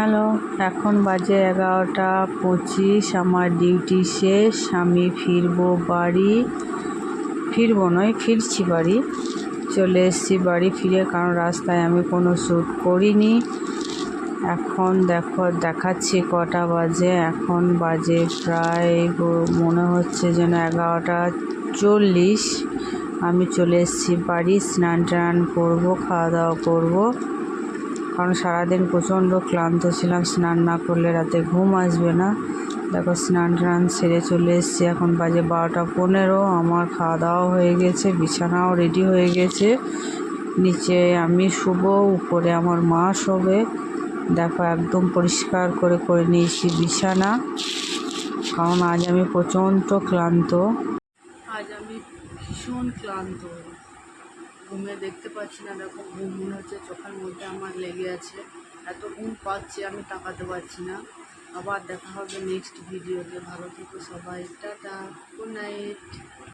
Hello এখন বাজে এগারোটা পঁচিশ, আমার ডিউটি শেষ, আমি ফিরবো বাড়ি। ফিরবো নয়, ফিরছি বাড়ি। চলে এসেছি বাড়ি ফিরে, কারণ রাস্তায় আমি কোনো শ্যুট করিনি। এখন দেখো, দেখাচ্ছি কটা বাজে। এখন বাজে প্রায়, মনে হচ্ছে যেন এগারোটা চল্লিশ। আমি চলে এসেছি বাড়ি, স্নান টান করব, খাওয়া দাওয়া করব। কারণ সারাদিন প্রচণ্ড ক্লান্ত ছিলাম, স্নান না করলে রাতে ঘুম আসবে না। দেখো, স্নান টান সেরে চলে এসেছি, এখন বাজে বারোটা পনেরো, আমার খাওয়া দাওয়া হয়ে গেছে, বিছানাও রেডি হয়ে গেছে। নিচে আমি শুব, উপরে আমার মা শোবে। দেখো, একদম পরিষ্কার করে করে নিয়েছি বিছানা, কারণ আজ আমি প্রচণ্ড ক্লান্ত। আজ আমি ভীষণ ক্লান্ত। ঘুমে দেখতে পাচ্ছি না। দেখো, ঘুম মনে হচ্ছে চোখের মধ্যে আমার লেগে আছে। এত ঘুম পাচ্ছি, আমি তাকাতে পারছি না। আবার দেখা হবে নেক্সট ভিডিওতে ভালো থেকো সবাই। Tata good night